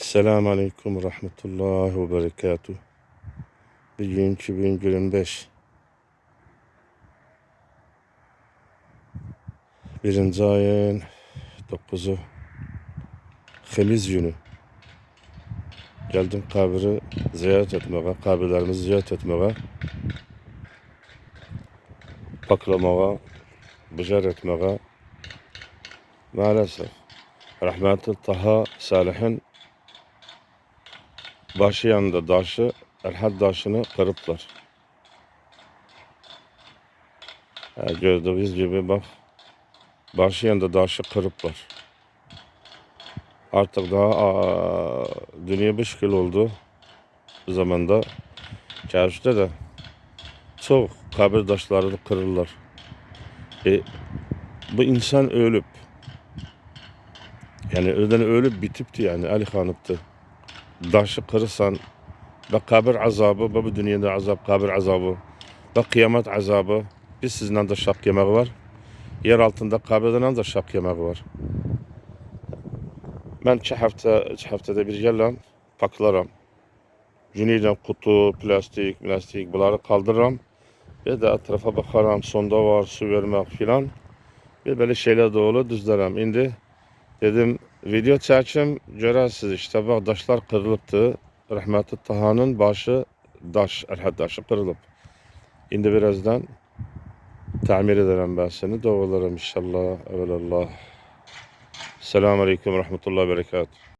Selamun Aleyküm ve Rahmetullahi ve Berekatuhu. Bugün 2025. Birinci ayın 9'u. Hemiz günü. Geldim kabri ziyaret etmeye, kabirlerimizi ziyaret etmeye, paklamaya, bıcar etmeye. Maalesef. Rahmetli Taha Salih'in başı yanında daşı, Erhad daşını kırıplar. Ha, gördüğünüz gibi bak, başı yanında daşı kırıplar. Artık daha aa, dünya beş yıl oldu. Bu zamanda çarşıda da çok kabir taşlarını kırırlar. E, bu insan ölüp yani öden ölüp bitipti yani Ali Hanıp'tı. Daşı kırırsan ve kabir azabı ve bu dünyada azap kabir azabı ve kıyamet azabı biz sizinle de şak yemek var. Yer altında kabirden de şak yemek var. Ben iki hafta, iki haftada bir gelem, paklaram. Cüneyden kutu, plastik, plastik bunları kaldırıram. Bir de etrafa bakaram, sonda var, su vermek filan. Bir böyle şeyler de düzlerim. Şimdi dedim video çekim, görərsiniz işte bak daşlar kırılıptı. Rahmetli Taha'nın başı daş, Erhad daşı kırılıp. Şimdi birazdan tamir ederim ben seni. Doğularım inşallah. Evelallah. Selamun Aleyküm ve Rahmetullahi ve Berekatuhu.